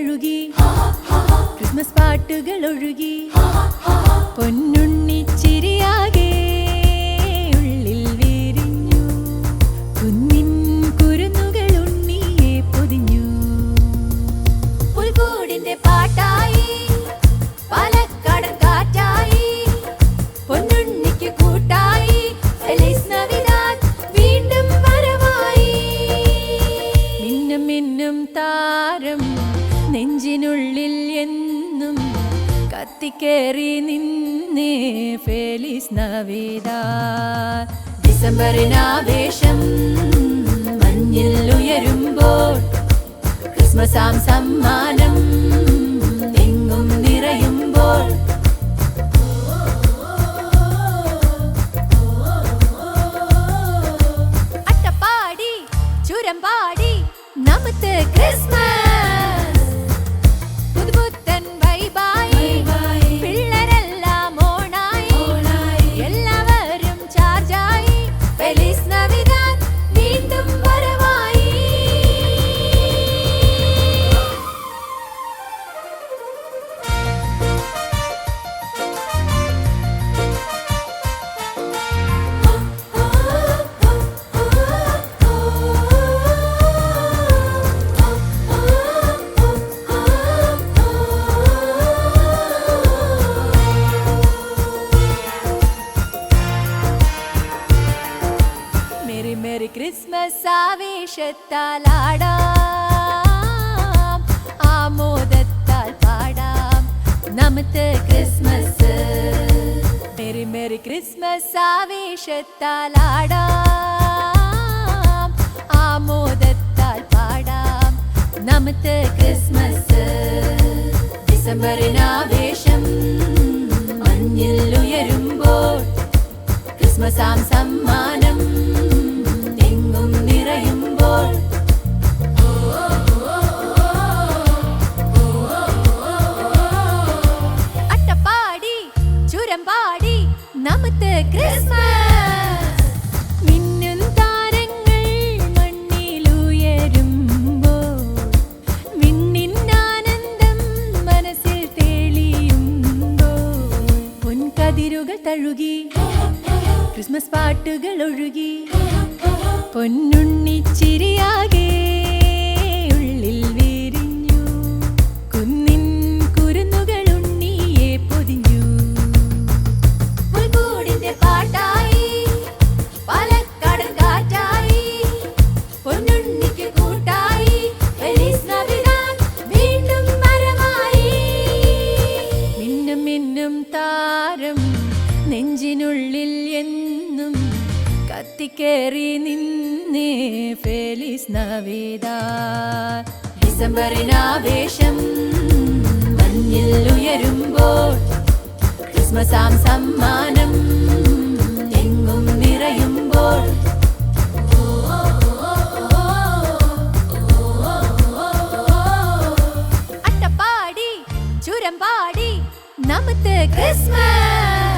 കഴുകി ക്രിസ്മസ് പാട്ടുകൾ ഒഴുകി പൊന്നുണ്ട് കത്തിക്കേറി നിന്നേ ഫേലിസ് നവീത ഡിസംബറിനാവേശം മഞ്ഞിൽ ഉയരുമ്പോൾ ക്രിസ്മസാം സമ്മാനം എങ്ങും നിറയുമ്പോൾ. അട്ടപ്പാടി ചുരമ്പാടി നമുക്ക് ക്രിസ്മസ് മേരി ക്രിസ്മസ് ആവേശത്താൽ ആടാം ആമോദത്താൽ പാടാം നമുക്ക് ക്രിസ്മസ് മേരി മേരി ക്രിസ്മസ് ആവേശത്താൽ ആടാം ആമോദത്താൽ പാടാം നമുക്ക് ക്രിസ്മസ് തഴുകി ക്രിസ്മസ് പാട്ടുകൾ ഒഴുകി പൊന്നുണ്ണിച്ചിരിയാകെ ഉള്ളിൽ നെഞ്ചിനുള്ളിൽ എന്നും കത്തിക്കേറി നിന്നേ ഫെലിസ് നവേദ. ഡിസംബറിനാവേശം മഞ്ഞിൽ ഉയരുമ്പോൾ ക്രിസ്മസാം സമ്മാനം എങ്ങും നിറയുമ്പോൾ. അട്ടപ്പാടി ചുരമ്പാടി നമുക്ക് ക്രിസ്മസ്.